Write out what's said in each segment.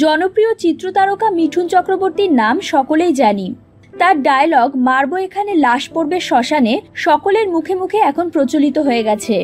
জনপ্রিয় চিত্রতারকা মিঠুন চক্রবর্তীর নাম সকলেই জানি। তার ডায়লগ মারবো এখানে লাশ পড়বে শ্মশানে, সকলের মুখে মুখে এখন প্রচলিত হয়ে গেছে।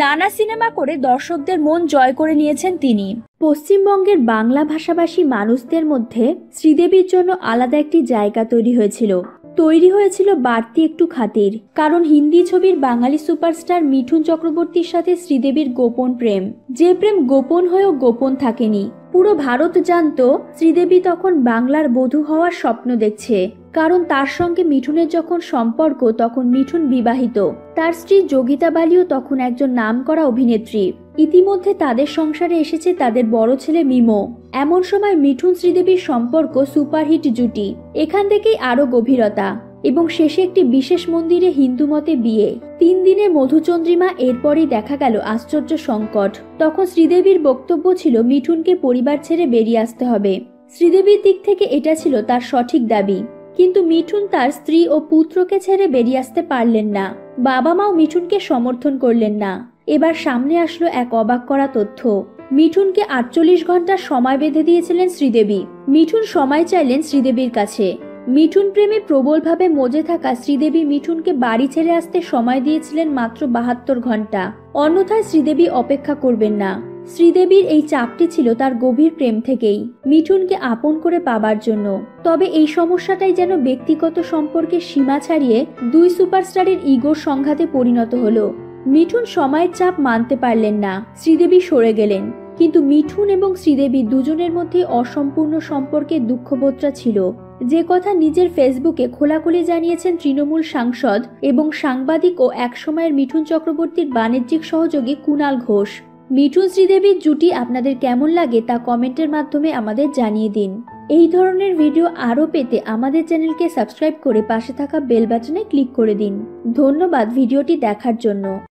নানা সিনেমা করে দর্শকদের মন জয় করে নিয়েছেন তিনি। পশ্চিমবঙ্গের বাংলা ভাষাভাষী মানুষদের মধ্যে শ্রীদেবীর জন্য আলাদা একটি জায়গা তৈরি হয়েছিল। তৈরি হয়েছিল বাড়তি একটু খাতির, কারণ হিন্দি ছবির বাঙালি সুপারস্টার মিঠুন চক্রবর্তীর সাথে শ্রীদেবীর গোপন প্রেম। যে প্রেম গোপন হয়েও গোপন থাকেনি পুরো ভারত জানতো, শ্রীদেবী তখন বাংলার বধূ হওয়ার স্বপ্ন দেখছে। কারণ তার সঙ্গে মিঠুনের যখন সম্পর্ক, তখন মিঠুন বিবাহিত। তার স্ত্রী যোগিতা বালিও তখন একজন নামকরা অভিনেত্রী। ইতিমধ্যে তাদের সংসারে এসেছে তাদের বড় ছেলে মিমো। এমন সময় মিঠুন শ্রীদেবীর সম্পর্ক সুপারহিট জুটি। এখান থেকেই আরও গভীরতা। এবং শেষে একটি বিশেষ মন্দিরে হিন্দু মতে বিয়ে। তিন দিনে মধুচন্দ্রিমা এরপরই দেখা গেল আশ্চর্য সংকট। তখন শ্রীদেবীর বক্তব্য ছিল, মিঠুনকে পরিবার ছেড়ে বেরিয়ে আসতে হবে। শ্রীদেবীর দিক থেকে এটা ছিল তার সঠিক দাবি। কিন্তু মিঠুন তার স্ত্রী ও পুত্রকে ছেড়ে বেরিয়ে আসতে পারলেন না। বাবা মাও মিঠুনকে সমর্থন করলেন না। এবার সামনে আসলো এক অবাক করা তথ্য। মিঠুনকে আটচল্লিশ ঘণ্টা সময় বেঁধে দিয়েছিলেন শ্রীদেবী। মিঠুন সময় চাইলেন শ্রীদেবীর কাছে। মিঠুন প্রেমে প্রবলভাবে মজে থাকা শ্রীদেবী মিঠুনকে বাড়ি ছেড়ে আসতে সময় দিয়েছিলেন মাত্র বাহাত্তর ঘণ্টা। অন্যথায় শ্রীদেবী অপেক্ষা করবেন না। শ্রীদেবীর এই চাপটি ছিল তার গভীর প্রেম থেকেই, মিঠুনকে আপন করে পাবার জন্য। তবে এই সমস্যাটাই যেন ব্যক্তিগত সম্পর্কের সীমা ছাড়িয়ে দুই সুপারস্টারের ইগোর সংঘাতে পরিণত হলো। মিঠুন সময়ের চাপ মানতে পারলেন না। শ্রীদেবী সরে গেলেন। কিন্তু মিঠুন এবং শ্রীদেবী দুজনের মধ্যে অসম্পূর্ণ সম্পর্কের দুঃখবোধটা ছিল। যে কথা নিজের ফেসবুকে খোলাখুলি জানিয়েছেন তৃণমূল সাংসদ এবং সাংবাদিক ও একসময়ের মিঠুন চক্রবর্তীর বাণিজ্যিক সহযোগী কুণাল ঘোষ। মিঠুন শ্রীদেবীর জুটি আপনাদের কেমন লাগে তা কমেন্টের মাধ্যমে আমাদের জানিয়ে দিন। এই ধরনের ভিডিও আরও পেতে আমাদের চ্যানেলকে সাবস্ক্রাইব করে পাশে থাকা বেল বাটনে ক্লিক করে দিন। ধন্যবাদ ভিডিওটি দেখার জন্য।